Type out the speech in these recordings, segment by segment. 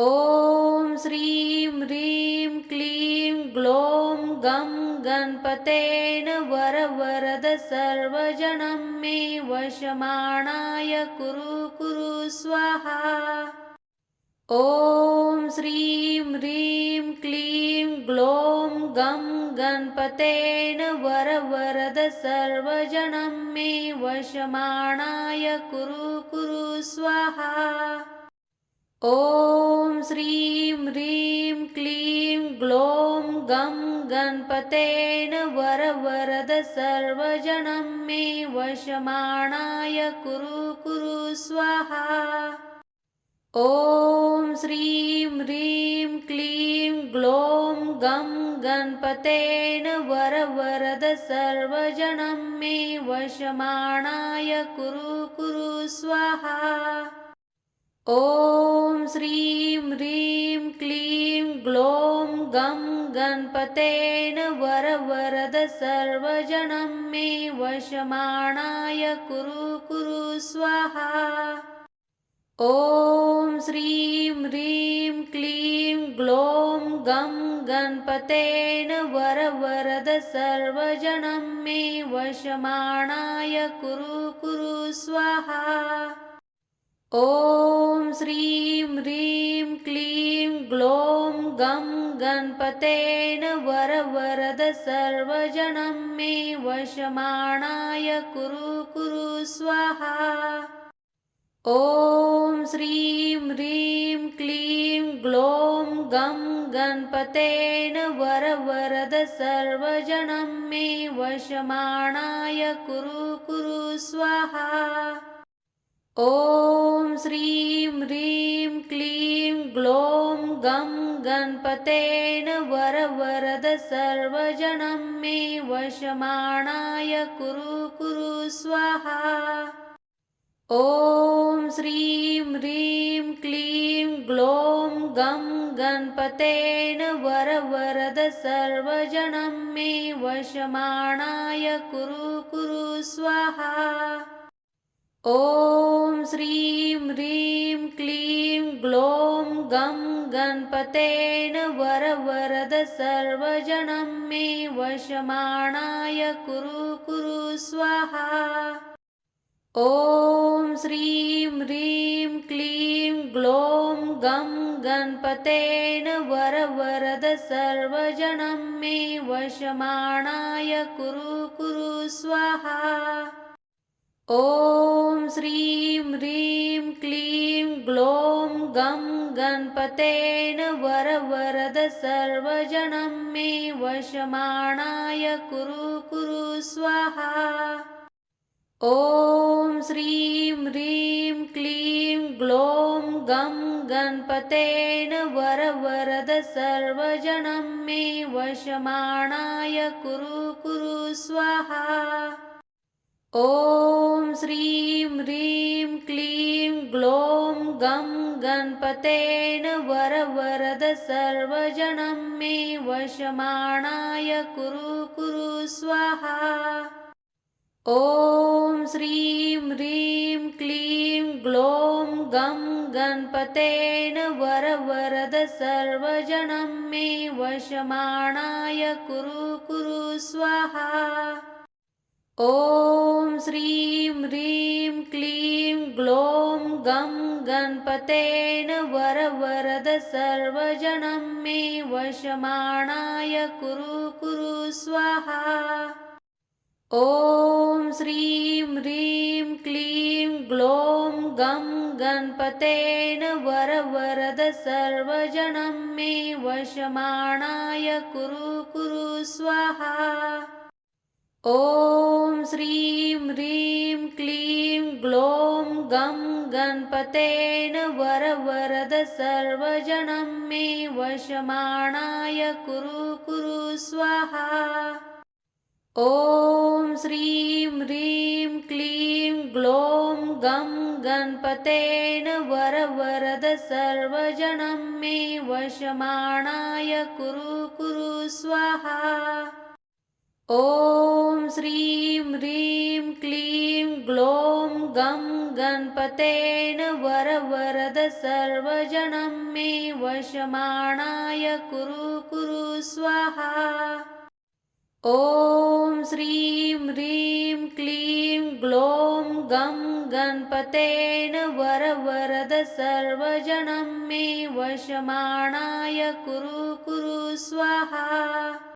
ॐ श्रीं ह्रीं क्लीं ग्लौं गं गणपतेन वरवरद सर्वजनं मे वशमाणाय कुरु कुरु स्वाहा। ॐ श्रीं ह्रीं क्लीं ग्लौं गं गणपतेन वरवरद सर्वजनं मे वशमाणाय कुरु कुरु स्वाहा ॐ श्रीं ह्रीं क्लीं ग्लौं गं गणपतेन वरवरद सर्वजनं मे वशमाणाय कुरु कुरु स्वाहा। ॐ श्रीं ह्रीं क्लीं ग्लौं गं गणपतेन वरवरद सर्वजनं मे वशमाणाय कुरु कुरु स्वाहा ॐ श्रीं ह्रीं क्लीं ग्लौं गं गणपतेन वरवरद सर्वजनं मे वशमाणाय कुरु कुरु स्वाहा। ॐ श्रीं ह्रीं क्लीं ग्लौं गं गणपतेन वरवरद सर्वजनं मे वशमाणाय कुरु कुरु स्वाहा ॐ श्रीं ह्रीं क्लीं ग्लौं गं गणपतेन वरवरद सर्वजनं मे वशमाणाय कुरु कुरु स्वाहा। ॐ श्रीं ह्रीं क्लीं ग्लौं गं गणपतेन वरवरद सर्वजनं मे वशमाणाय कुरु कुरु स्वाहा ॐ श्रीं ह्रीं क्लीं ग्लौं गं गणपतेन वरवरद सर्वजनं मे वशमाणाय कुरु कुरु स्वाहा। ॐ श्रीं ह्रीं क्लीं ग्लौं गं गणपतेन वरवरद सर्वजनं मे वशमाणाय कुरु कुरु स्वाहा ॐ श्रीं ह्रीं क्लीं ग्लौं गं गणपतेन वरवरद सर्वजनं मे वशमाणाय कुरु कुरु स्वाहा। ॐ श्रीं ह्रीं क्लीं ग्लौं गं गणपतेन वरवरद सर्वजनं मे वशमाणाय कुरु कुरु स्वाहा ॐ श्रीं ह्रीं क्लीं ग्लौं गं गणपतेन वरवरद सर्वजनं मे वशमाणाय कुरु कुरु स्वाहा। ॐ श्रीं ह्रीं क्लीं ग्लौं गं गणपतेन वरवरद सर्वजनं मे वशमाणाय कुरु कुरु स्वाहा ॐ श्रीं ह्रीं क्लीं ग्लौं गं गणपतेन वरवरद सर्वजनं मे वशमाणाय कुरु कुरु स्वाहा। ॐ श्रीं ह्रीं क्लीं ग्लौं गं गणपतेन वरवरद सर्वजनं मे वशमाणाय कुरु कुरु स्वाहा ॐ श्रीं ह्रीं क्लीं ग्लौं गं गणपतेन वरवरद सर्वजनं मे वशमाणाय कुरु कुरु स्वाहा। ॐ श्रीं ह्रीं क्लीं ग्लौं गं गणपतेन वरवरद सर्वजनं मे वशमाणाय कुरु कुरु स्वाहा ॐ श्रीं ह्रीं क्लीं ग्लौं गं गणपतेन वरवरद सर्वजनं मे वशमाणाय कुरु कुरु स्वाहा। ॐ श्रीं ह्रीं क्लीं ग्लौं गं गणपतेन वरवरद सर्वजनं मे वशमाणाय कुरु कुरु स्वाहा ॐ श्रीं ह्रीं क्लीं ग्लौं गं गणपतेन वरवरद सर्वजनं मे वशमाणाय कुरु कुरु स्वाहा। ॐ श्रीं ह्रीं क्लीं ग्लौं गं गणपतेन वरवरद सर्वजनं मे वशमाणाय कुरु कुरु स्वाहा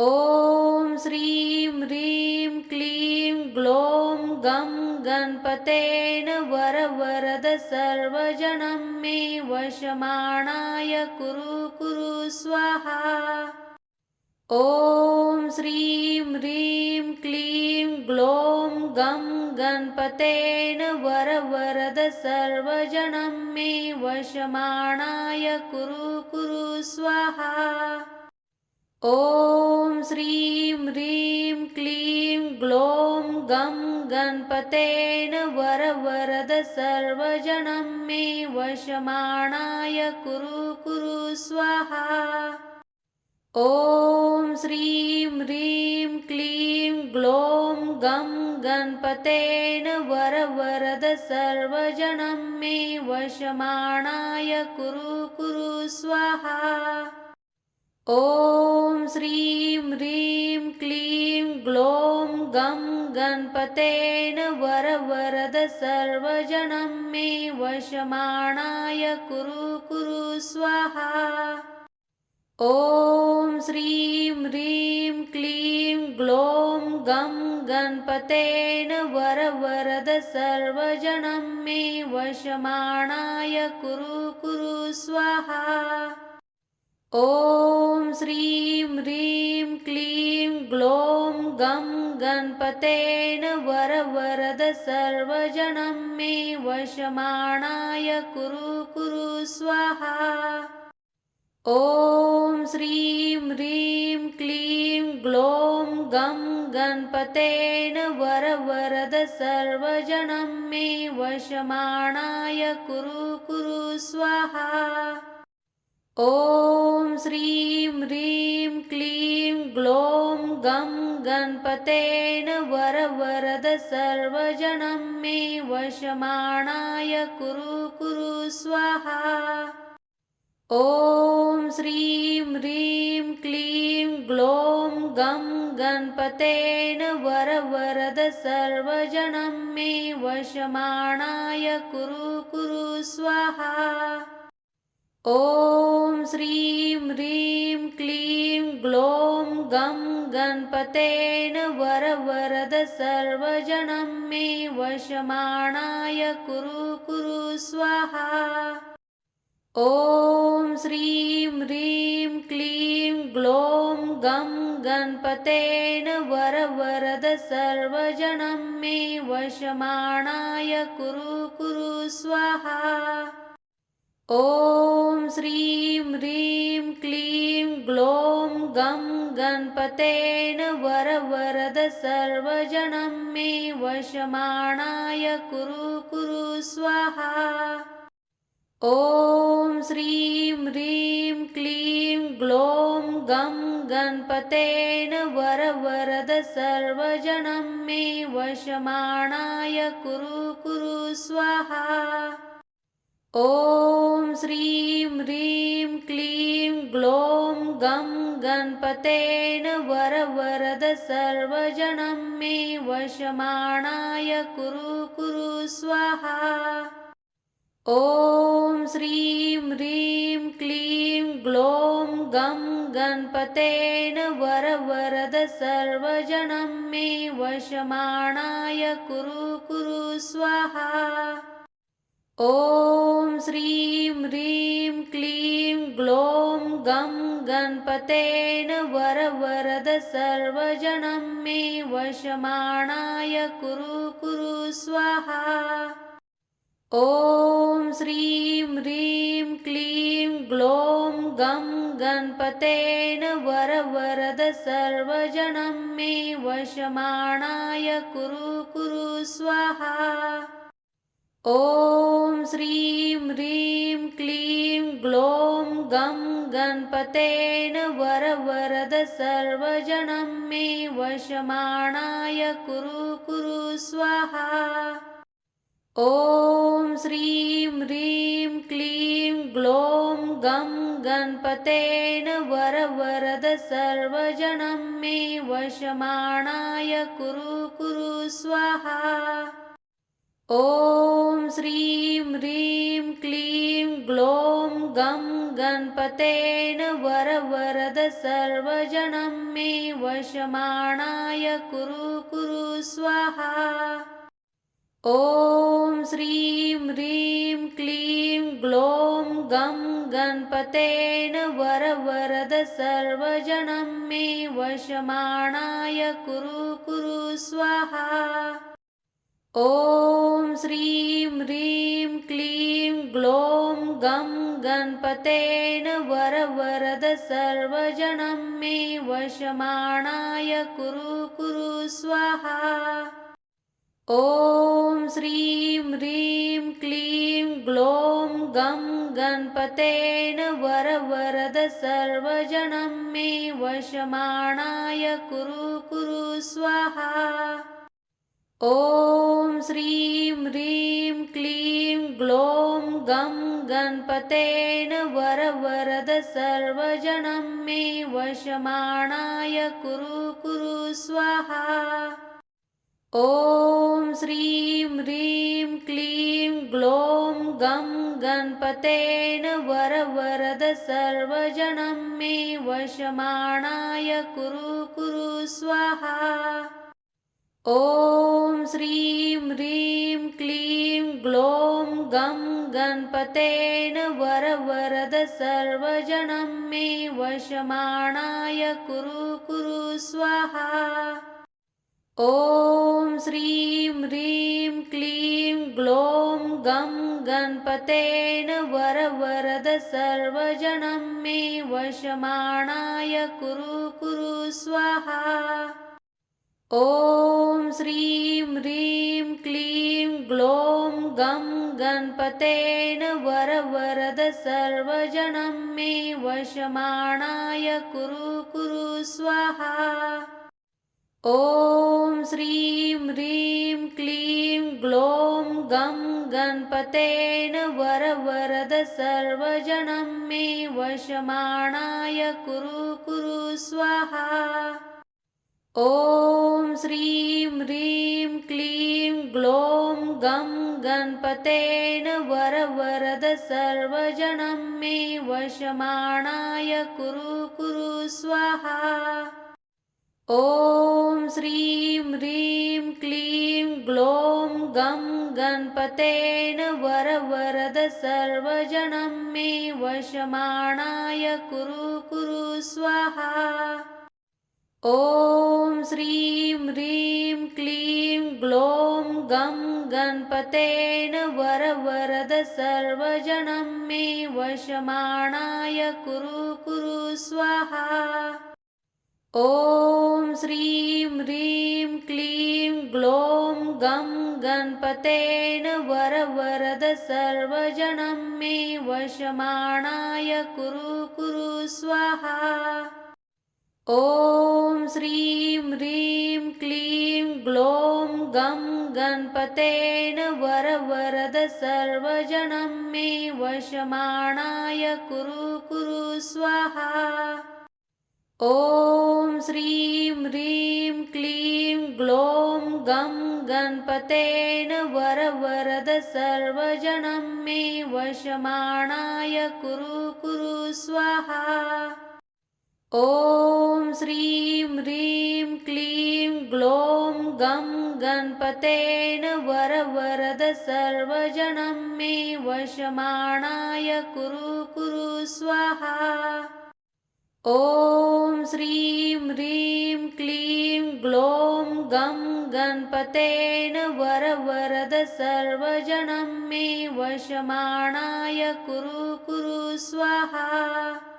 ॐ श्रीं ह्रीं क्लीं ग्लौं गं गणपतेन वरवरद सर्वजनं मे वशमाणाय कुरु कुरु स्वाहा। ॐ श्रीं ह्रीं क्लीं ग्लौं गं गणपतेन वरवरद सर्वजनं मे वशमाणाय कुरु कुरु स्वाहा ॐ श्रीं ह्रीं क्लीं ग्लौं गं गणपतेन वरवरद सर्वजनं मे वशमाणाय कुरु कुरु स्वाहा। ॐ श्रीं ह्रीं क्लीं ग्लौं गं गणपतेन वरवरद सर्वजनं मे वशमाणाय कुरु कुरु स्वाहा ॐ श्रीं ह्रीं क्लीं ग्लौं गं गणपतेन वरवरद सर्वजनं मे वशमाणाय कुरु कुरु स्वाहा। ॐ श्रीं ह्रीं क्लीं ग्लौं गं गणपतेन वरवरद सर्वजनं मे वशमाणाय कुरु कुरु स्वाहा ॐ श्रीं ह्रीं क्लीं ग्लौं गं गणपतेन वरवरद सर्वजनं मे वशमाणाय कुरु कुरु स्वाहा। ॐ श्रीं ह्रीं क्लीं ग्लौं गं गणपतेन वरवरद सर्वजनं मे वशमाणाय कुरु कुरु स्वाहा ॐ श्रीं ह्रीं क्लीं ग्लौं गं गणपतेन वरवरद सर्वजनं मे वशमाणाय कुरु कुरु स्वाहा। ॐ श्रीं ह्रीं क्लीं ग्लौं गं गणपतेन वरवरद सर्वजनं मे वशमाणाय कुरु कुरु स्वाहा ॐ श्रीं ह्रीं क्लीं ग्लौं गं गणपतेन वरवरद सर्वजनं मे वशमाणाय कुरु कुरु स्वाहा। ॐ श्रीं ह्रीं क्लीं ग्लौं गं गणपतेन वरवरद सर्वजनं मे वशमाणाय कुरु कुरु स्वाहा। ॐ श्रीं ह्रीं क्लीं ग्लौं गं गणपतेन वरवरद सर्वजनं मे वशमाणाय कुरु कुरु स्वाहा। ॐ श्रीं ह्रीं क्लीं ग्लौं गं गणपतेन वरवरद सर्वजनं मे वशमाणाय कुरु कुरु स्वाहा ॐ श्रीं ह्रीं क्लीं ग्लौं गं गणपतेन वरवरद सर्वजनं मे वशमाणाय कुरु कुरु स्वाहा। ॐ श्रीं ह्रीं क्लीं ग्लौं गं गणपतेन वरवरद सर्वजनं मे वशमाणाय कुरु कुरु स्वाहा ॐ श्रीं ह्रीं क्लीं ग्लौं गं गणपतेन वरवरद सर्वजनं मे वशमाणाय कुरु कुरु स्वाहा। ॐ श्रीं ह्रीं क्लीं ग्लौं गं गणपतेन वरवरद सर्वजनं मे वशमाणाय कुरु कुरु स्वाहा ॐ श्रीं ह्रीं क्लीं ग्लौं गं गणपतेन वरवरद सर्वजनं मे वशमाणाय कुरु कुरु स्वाहा। ॐ श्रीं ह्रीं क्लीं ग्लौं गं गणपतेन वरवरद सर्वजनं मे वशमाणाय कुरु कुरु स्वाहा ॐ श्रीं ह्रीं क्लीं ग्लौं गं गणपतेन वरवरद सर्वजनं मे वशमाणाय कुरु कुरु स्वाहा। ॐ श्रीं ह्रीं क्लीं ग्लौं गं गणपतेन वरवरद सर्वजनं मे वशमाणाय कुरु कुरु स्वाहा ॐ श्रीं ह्रीं क्लीं ग्लौं गं गणपतेन वरवरद सर्वजनं मे वशमाणाय कुरु कुरु स्वाहा। ॐ श्रीं ह्रीं क्लीं ग्लौं गं गणपतेन वरवरद सर्वजनं मे वशमाणाय कुरु कुरु स्वाहा ॐ श्रीं ह्रीं क्लीं ग्लौं गं गणपतेन वरवरद सर्वजनं मे वशमाणाय कुरु कुरु स्वाहा। ॐ श्रीं ह्रीं क्लीं ग्लौं गं गणपतेन वरवरद सर्वजनं मे वशमाणाय कुरु कुरु स्वाहा ॐ श्रीं ह्रीं क्लीं ग्लौं गं गणपतेन वरवरद सर्वजनं मे वशमाणाय कुरु कुरु स्वाहा। ॐ श्रीं ह्रीं क्लीं ग्लौं गं गणपतेन वरवरद सर्वजनं मे वशमाणाय कुरु कुरु स्वाहा ॐ श्रीं ह्रीं क्लीं ग्लौं गं गणपतेन वरवरद सर्वजनं मे वशमाणाय कुरु कुरु स्वाहा। ॐ श्रीं ह्रीं क्लीं ग्लौं गं गणपतेन वरवरद सर्वजनं मे वशमाणाय कुरु कुरु स्वाहा ॐ श्रीं ह्रीं क्लीं ग्लौं गं गणपतेन वरवरद सर्वजनं मे वशमाणाय कुरु कुरु स्वाहा। ॐ श्रीं ह्रीं क्लीं ग्लौं गं गणपतेन वरवरद सर्वजनं मे वशमाणाय कुरु कुरु स्वाहा ॐ श्रीं ह्रीं क्लीं ग्लौं गं गणपतेन वरवरद सर्वजनं मे वशमाणाय कुरु कुरु स्वाहा। ॐ श्रीं ह्रीं क्लीं ग्लौं गं गणपतेन वरवरद सर्वजनं मे वशमाणाय कुरु कुरु स्वाहा ॐ श्रीं ह्रीं क्लीं ग्लौं गं गणपतेन वरवरद सर्वजनं मे वशमाणाय कुरु कुरु स्वाहा। ॐ श्रीं ह्रीं क्लीं ग्लौं गं गणपतेन वरवरद सर्वजनं मे वशमाणाय कुरु कुरु स्वाहा ॐ श्रीं ह्रीं क्लीं ग्लौं गं गणपतेन वरवरद सर्वजनं मे वशमाणाय कुरु कुरु स्वाहा। ॐ श्रीं ह्रीं क्लीं ग्लौं गं गणपतेन वरवरद सर्वजनं मे वशमाणाय कुरु कुरु स्वाहा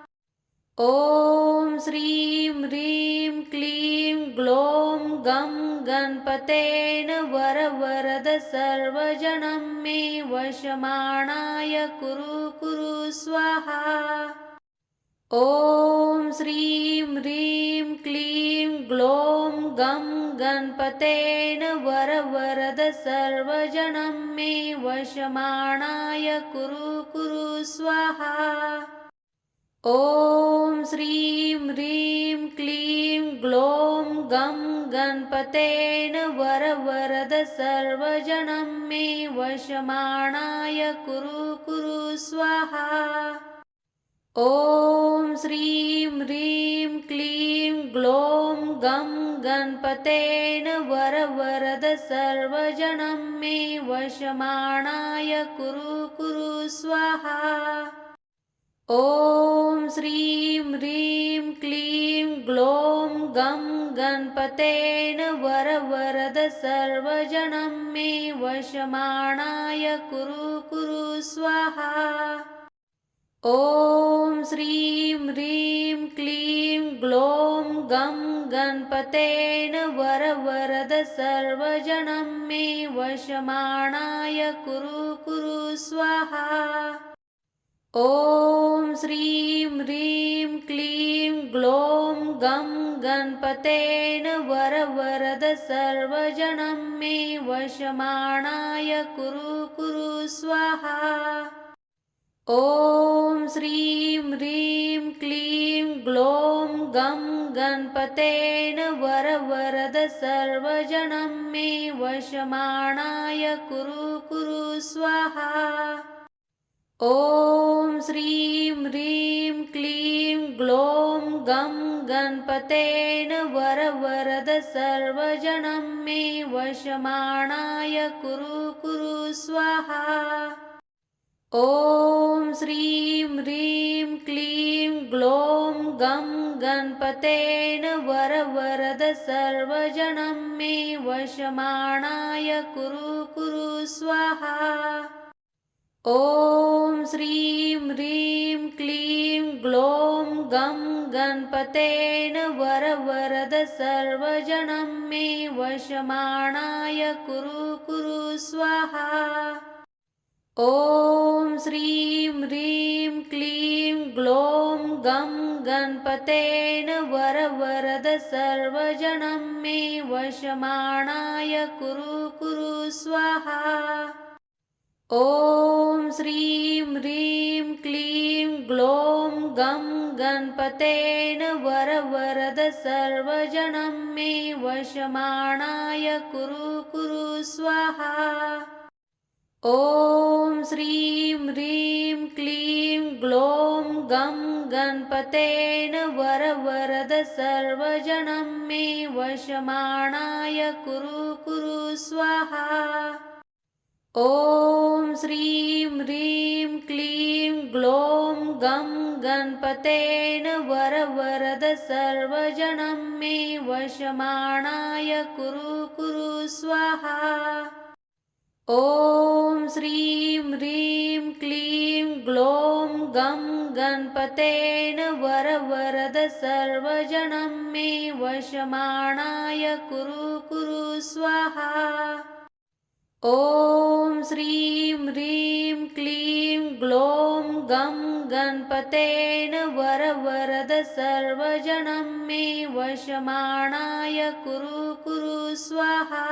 ॐ श्रीं ह्रीं क्लीं ग्लौं गं गणपतेन वरवरद सर्वजनं मे वशमाणाय कुरु कुरु स्वाहा। ॐ श्रीं ह्रीं क्लीं ग्लौं गं गणपतेन वरवरद सर्वजनं मे वशमाणाय कुरु कुरु स्वाहा ॐ श्रीं ह्रीं क्लीं ग्लौं गं गणपतेन वरवरद सर्वजनं मे वशमाणाय कुरु कुरु स्वाहा। ॐ श्रीं ह्रीं क्लीं ग्लौं गं गणपतेन वरवरद सर्वजनं मे वशमाणाय कुरु कुरु स्वाहा ॐ श्रीं ह्रीं क्लीं ग्लौं गं गणपतेन वरवरद सर्वजनं मे वशमाणाय कुरु कुरु स्वाहा। ॐ श्रीं ह्रीं क्लीं ग्लौं गं गणपतेन वरवरद सर्वजनं मे वशमाणाय कुरु कुरु स्वाहा ॐ श्रीं ह्रीं क्लीं ग्लौं गं गणपतेन वरवरद सर्वजनं मे वशमाणाय कुरु कुरु स्वाहा। ॐ श्रीं ह्रीं क्लीं ग्लौं गं गणपतेन वरवरद सर्वजनं मे वशमाणाय कुरु कुरु स्वाहा। ॐ श्रीं ह्रीं क्लीं ग्लौं गं गणपतेन वरवरद सर्वजनं मे वशमाणाय कुरु कुरु स्वाहा। ॐ श्रीं ह्रीं क्लीं ग्लौं गं गणपतेन वरवरद सर्वजनं मे वशमाणाय कुरु कुरु स्वाहा ॐ श्रीं ह्रीं क्लीं ग्लौं गं गणपतेन वरवरद सर्वजनं मे वशमाणाय कुरु कुरु स्वाहा। ॐ श्रीं ह्रीं क्लीं ग्लौं गं गणपतेन वरवरद सर्वजनं मे वशमाणाय कुरु कुरु स्वाहा ॐ श्रीं ह्रीं क्लीं ग्लौं गं गणपतेन वरवरद सर्वजनं मे वशमाणाय कुरु कुरु स्वाहा। ॐ श्रीं ह्रीं क्लीं ग्लौं गं गणपतेन वरवरद सर्वजनं मे वशमाणाय कुरु कुरु स्वाहा ॐ श्रीं ह्रीं क्लीं ग्लौं गं गणपतेन वरवरद सर्वजनं मे वशमाणाय कुरु कुरु स्वाहा। ॐ श्रीं ह्रीं क्लीं ग्लौं गं गणपतेन वरवरद सर्वजनं मे वशमाणाय कुरु कुरु स्वाहा ॐ श्रीं ह्रीं क्लीं ग्लौं गं गणपतेन वरवरद सर्वजनं मे वशमाणाय कुरु कुरु स्वाहा।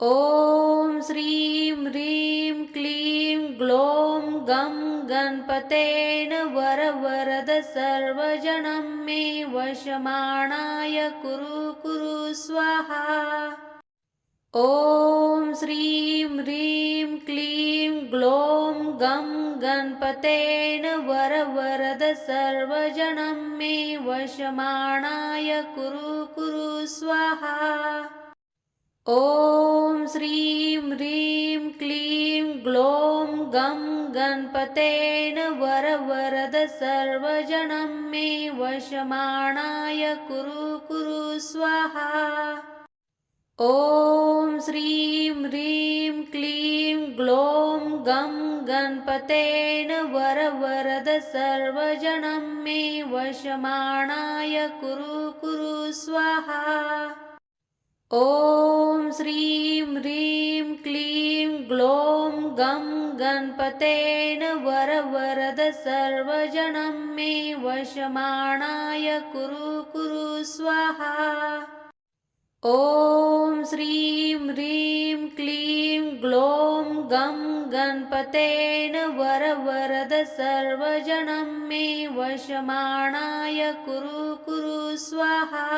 ॐ श्रीं ह्रीं क्लीं ग्लौं गं गणपतेन वरवरद सर्वजनं मे वशमाणाय कुरु कुरु स्वाहा ॐ श्रीं ह्रीं क्लीं ग्लौं गं गणपतेन वरवरद सर्वजनं मे वशमाणाय कुरु कुरु स्वाहा। ॐ श्रीं ह्रीं क्लीं ग्लौं गं गणपतेन वरवरद सर्वजनं मे वशमाणाय कुरु कुरु स्वाहा ॐ श्रीं ह्रीं क्लीं ग्लौं गं गणपतेन वरवरद सर्वजनं मे वशमाणाय कुरु कुरु स्वाहा। ॐ श्रीं ह्रीं क्लीं ग्लौं गं गणपतेन वरवरद सर्वजनं मे वशमाणाय कुरु कुरु स्वाहा ॐ श्रीं ह्रीं क्लीं ग्लौं गं गणपतेन वरवरद सर्वजनं मे वशमाणाय कुरु कुरु स्वाहा।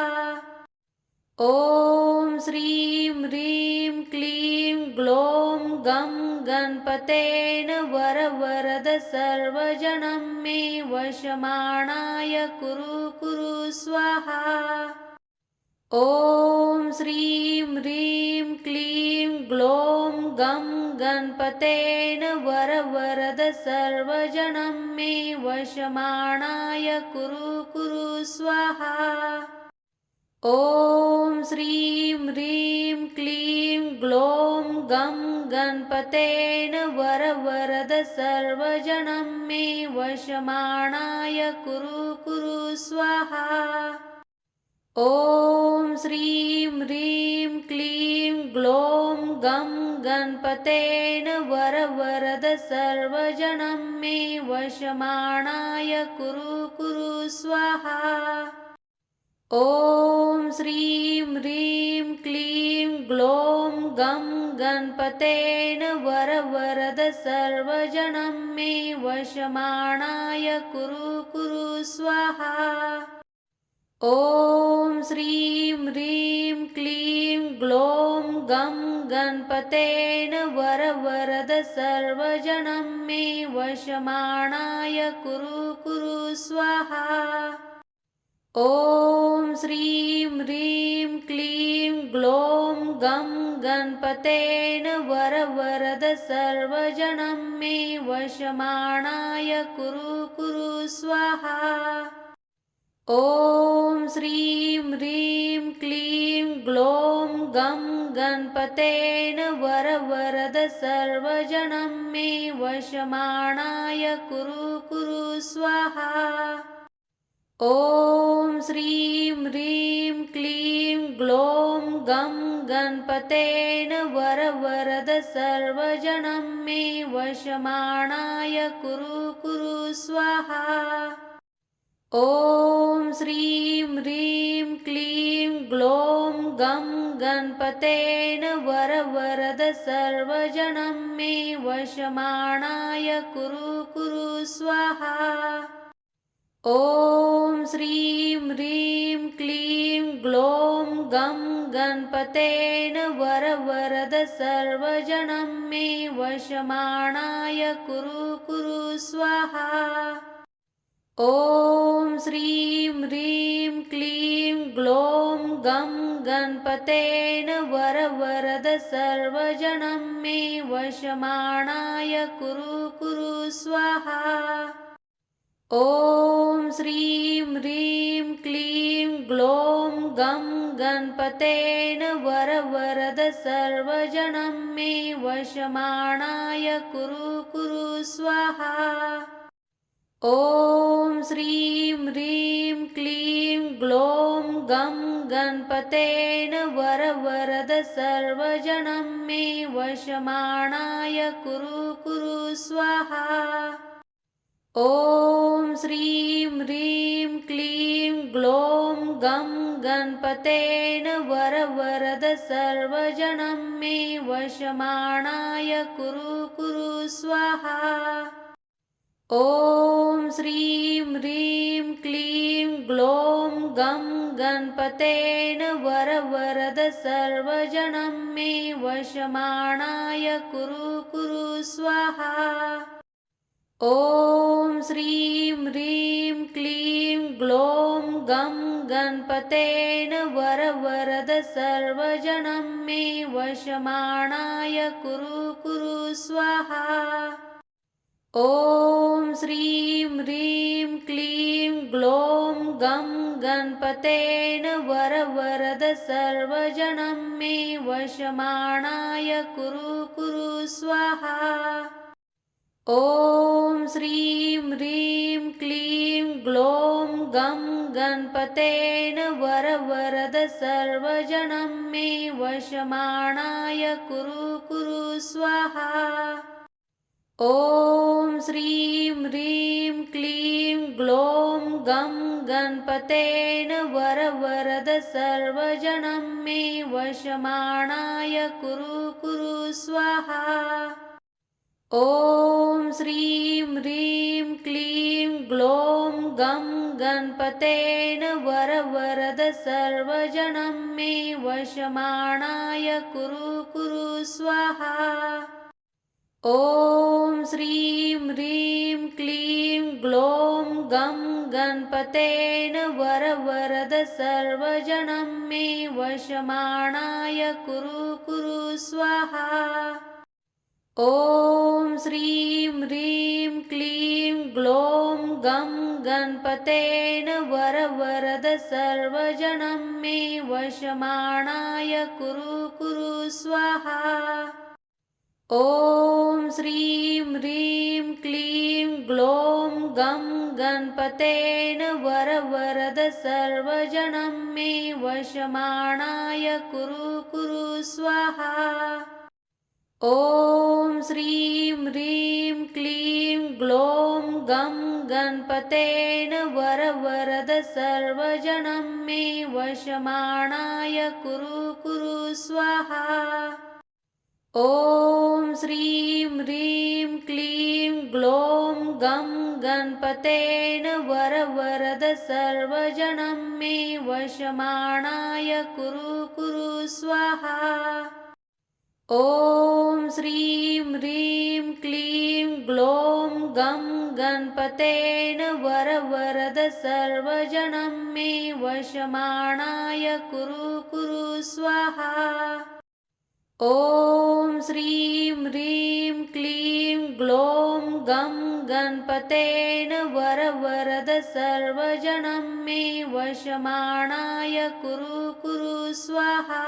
ॐ श्रीं ह्रीं क्लीं ग्लौं गं गणपतेन वरवरद सर्वजनं मे वशमाणाय कुरु कुरु स्वाहा ॐ श्रीं ह्रीं क्लीं ग्लौं गं गणपतेन वरवरद सर्वजनं मे वशमाणाय कुरु कुरु स्वाहा। ॐ श्रीं ह्रीं क्लीं ग्लौं गं गणपतेन वरवरद सर्वजनं मे वशमाणाय कुरु कुरु स्वाहा ॐ श्रीं ह्रीं क्लीं ग्लौं गं गणपतेन वरवरद सर्वजनं मे वशमाणाय कुरु कुरु स्वाहा। ॐ श्रीं ह्रीं क्लीं ग्लौं गं गणपतेन वरवरद सर्वजनं मे वशमाणाय कुरु कुरु स्वाहा ॐ श्रीं ह्रीं क्लीं ग्लौं गं गणपतेन वरवरद सर्वजनं मे वशमाणाय कुरु कुरु स्वाहा। ॐ श्रीं ह्रीं क्लीं ग्लौं गं गणपतेन वरवरद सर्वजनं मे वशमाणाय कुरु कुरु स्वाहा ॐ श्रीं ह्रीं क्लीं ग्लौं गं गणपतेन वरवरद सर्वजनं मे वशमाणाय कुरु कुरु स्वाहा। ॐ श्रीं ह्रीं क्लीं ग्लौं गं गणपतेन वरवरद सर्वजनं मे वशमाणाय कुरु कुरु स्वाहा ॐ श्रीं ह्रीं क्लीं ग्लौं गं गणपतेन वरवरद सर्वजनं मे वशमाणाय कुरु कुरु स्वाहा। ॐ श्रीं ह्रीं क्लीं ग्लौं गं गणपतेन वरवरद सर्वजनं मे वशमाणाय कुरु कुरु स्वाहा ॐ श्रीं ह्रीं क्लीं ग्लौं गं गणपतेन वरवरद सर्वजनं मे वशमाणाय कुरु कुरु स्वाहा। ॐ श्रीं ह्रीं क्लीं ग्लौं गं गणपतेन वरवरद सर्वजनं मे वशमाणाय कुरु कुरु स्वाहा ॐ श्रीं ह्रीं क्लीं ग्लौं गं गणपतेन वरवरद सर्वजनं मे वशमाणाय कुरु कुरु स्वाहा। ॐ श्रीं ह्रीं क्लीं ग्लौं गं गणपतेन वरवरद सर्वजनं मे वशमाणाय कुरु कुरु स्वाहा ॐ श्रीं ह्रीं क्लीं ग्लौं गं गणपतेन वरवरद सर्वजनं मे वशमाणाय कुरु कुरु स्वाहा। ॐ श्रीं ह्रीं क्लीं ग्लौं गं गणपतेन वरवरद सर्वजनं मे वशमाणाय कुरु कुरु स्वाहा ॐ श्रीं ह्रीं क्लीं ग्लौं गं गणपतेन वरवरद सर्वजनं मे वशमाणाय कुरु कुरु स्वाहा। ॐ श्रीं ह्रीं क्लीं ग्लौं गं गणपतेन वरवरद सर्वजनं मे वशमाणाय कुरु कुरु स्वाहा ॐ श्रीं ह्रीं क्लीं ग्लौं गं गणपतेन वरवरद सर्वजनं मे वशमाणाय कुरु कुरु स्वाहा। ॐ श्रीं ह्रीं क्लीं ग्लौं गं गणपतेन वरवरद सर्वजनं मे वशमाणाय कुरु कुरु स्वाहा ॐ श्रीं ह्रीं क्लीं ग्लौं गं गणपतेन वरवरद सर्वजनं मे वशमाणाय कुरु कुरु स्वाहा। ॐ श्रीं ह्रीं क्लीं ग्लौं गं गणपतेन वरवरद सर्वजनं मे वशमाणाय कुरु कुरु स्वाहा। ॐ श्रीं ह्रीं क्लीं ग्लौं गं गणपतेन वरवरद सर्वजनं मे वशमाणाय कुरु कुरु स्वाहा। ॐ श्रीं ह्रीं क्लीं ग्लौं गं गणपतेन वरवरद सर्वजनं मे वशमाणाय कुरु कुरु स्वाहा ॐ श्रीं ह्रीं क्लीं ग्लौं गं गणपतेन वरवरद सर्वजनं मे वशमाणाय कुरु कुरु स्वाहा। ॐ श्रीं ह्रीं क्लीं ग्लौं गं गणपतेन वरवरद सर्वजनं मे वशमाणाय कुरु कुरु स्वाहा ॐ श्रीं ह्रीं क्लीं ग्लौं गं गणपतेन वरवरद सर्वजनं मे वशमाणाय कुरु कुरु स्वाहा।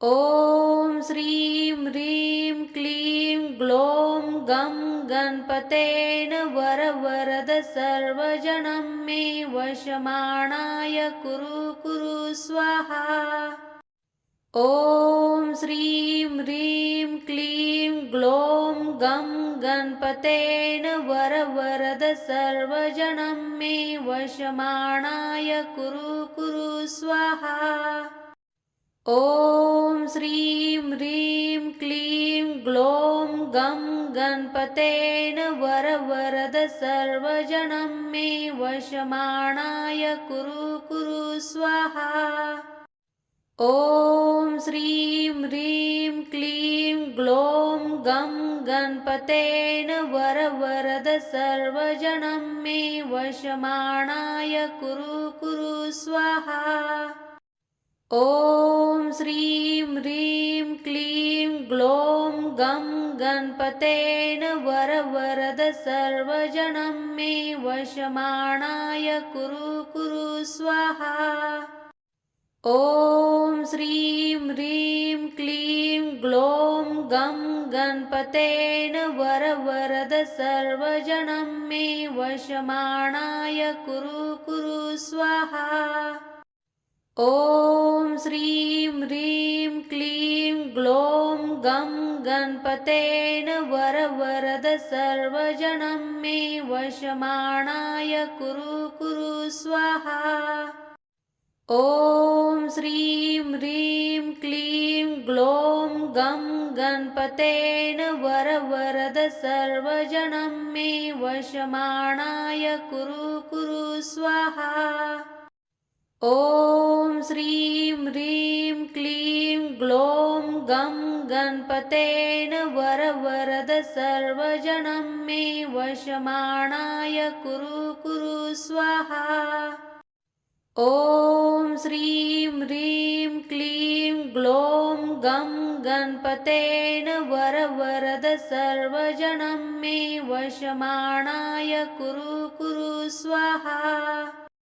ॐ श्रीं ह्रीं क्लीं ग्लौं गं गणपतेन वरवरद सर्वजनं मे वशमाणाय कुरु कुरु स्वाहा ॐ श्रीं ह्रीं क्लीं ग्लौं गं गणपतेन वरवरद सर्वजनं मे वशमाणाय कुरु कुरु स्वाहा। ॐ श्रीं ह्रीं क्लीं ग्लौं गं गणपतेन वरवरद सर्वजनं मे वशमाणाय कुरु कुरु स्वाहा ॐ श्रीं ह्रीं क्लीं ग्लौं गं गणपतेन वरवरद सर्वजनं मे वशमाणाय कुरु कुरु स्वाहा। ॐ श्रीं ह्रीं क्लीं ग्लौं गं गणपतेन वरवरद सर्वजनं मे वशमाणाय कुरु कुरु स्वाहा ॐ श्रीं ह्रीं क्लीं ग्लौं गं गणपतेन वरवरद सर्वजनं मे वशमाणाय कुरु कुरु स्वाहा। ॐ श्रीं ह्रीं क्लीं ग्लौं गं गणपतेन वरवरद सर्वजनं मे वशमाणाय कुरु कुरु स्वाहा ॐ श्रीं ह्रीं क्लीं ग्लौं गं गणपतेन वरवरद सर्वजनं मे वशमाणाय कुरु कुरु स्वाहा। ॐ श्रीं ह्रीं क्लीं ग्लौं गं गणपतेन वरवरद सर्वजनं मे वशमाणाय कुरु कुरु स्वाहा ॐ श्रीं ह्रीं क्लीं ग्लौं गं गणपतेन वरवरद सर्वजनं मे वशमाणाय कुरु कुरु स्वाहा